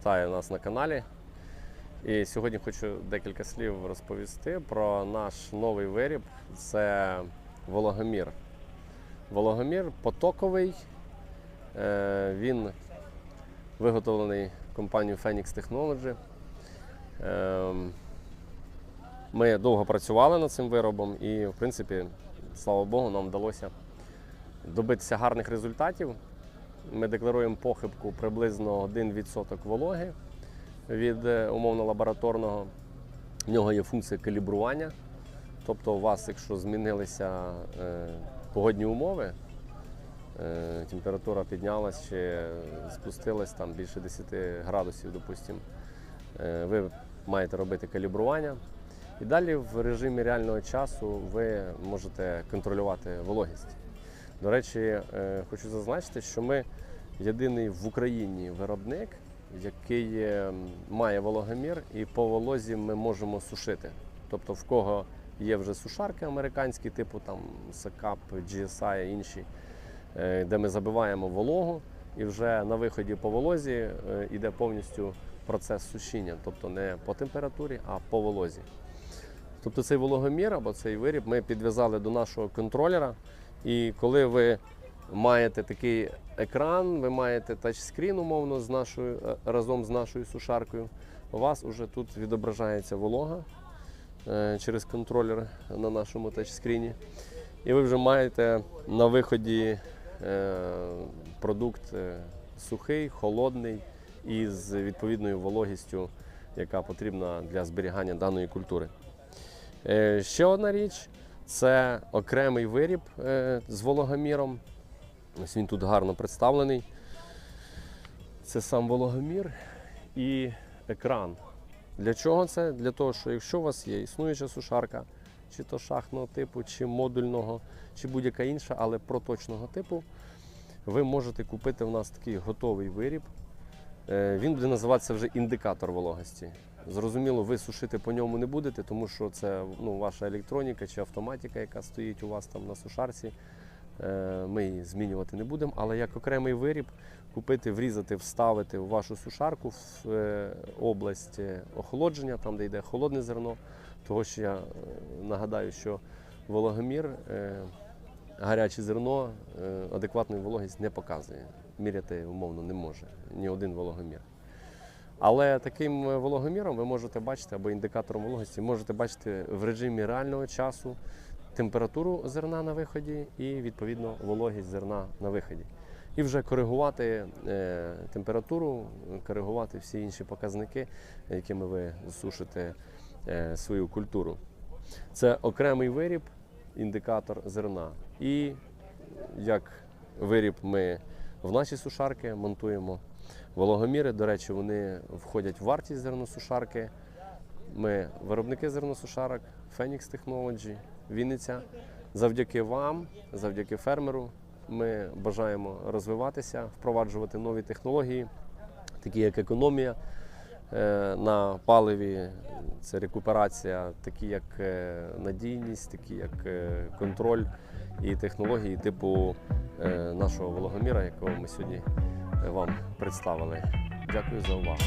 Вітаю нас на каналі. І сьогодні хочу декілька слів розповісти про наш новий виріб. Це вологомір. Вологомір потоковий. Е, Він виготовлений компанією Phoenix Technology. Ем, Ми довго працювали над цим виробом і, в принципі, слава Богу, нам вдалося добитися гарних результатів. Ми декларуємо похибку приблизно 1% вологи від е, умовно лабораторного. В нього є функція калібрування. Тобто, у вас, якщо змінилися е, погодні умови, е, температура піднялась чи спустилась там більше 10 градусів, допустимо, ви маєте робити калібрування. І далі в режимі реального часу ви можете контролювати вологість. До речі, е, хочу зазначити, що ми єдиний в Україні виробник, який е, має вологомір, і по волозі ми можемо сушити. Тобто, в кого є вже сушарки американські, типу там SACAP, GSI інші, е, де ми забиваємо вологу, і вже на виході по волозі йде повністю процес сушіння, тобто не по температурі, а по волозі. Тобто цей вологомір або цей виріб ми підв'язали до нашого контролера. І коли ви маєте такий екран, ви маєте тачскрін умовно з нашою, е, разом з нашою сушаркою, у вас вже тут відображається волога е, через контролер на нашому тачскріні. І ви вже маєте на виході е, продукт сухий, холодний і з відповідною вологістю, яка потрібна для зберігання даної культури. Ще одна річ це окремий виріб е, з вологоміром. Ось він тут гарно представлений. Це сам вологомір і екран. Для чого це? Для того, що якщо у вас є існуюча сушарка, чи то шахтного типу, чи модульного, чи будь-яка інша, але проточного типу, ви можете купити в нас такий готовий виріб. Е, Він буде називатися вже індикатор вологості. Зрозуміло, ви сушити по ньому не будете, тому що це ну, ваша електроніка чи автоматика, яка стоїть у вас там на сушарці. Е, Ми її змінювати не будемо, але як окремий виріб купити, врізати, вставити в вашу сушарку в е, область е, охолодження, там де йде холодне зерно. Того що я нагадаю, що вологомір, гаряче зерно адекватну вологість не показує. Міряти умовно не може ні один вологомір. Але таким е, вологоміром ви можете бачити, або індикатором вологості, можете бачити в режимі реального часу температуру зерна на виході і відповідно вологість зерна на виході. І вже коригувати е, температуру, коригувати всі інші показники, якими ви сушите е, свою культуру. Це окремий виріб, індикатор зерна. І як виріб ми в наші сушарки монтуємо вологоміри. До речі, вони входять в вартість зерносушарки. Ми виробники зерносушарок, Phoenix Technology, Вінниця. Завдяки вам, завдяки фермеру, ми бажаємо розвиватися, впроваджувати нові технології, такі як економія на паливі, це рекуперація, такі як е, надійність, такі як е, контроль і технології типу е, нашого вологоміра, якого ми сьогодні е, вам представили. Дякую за увагу.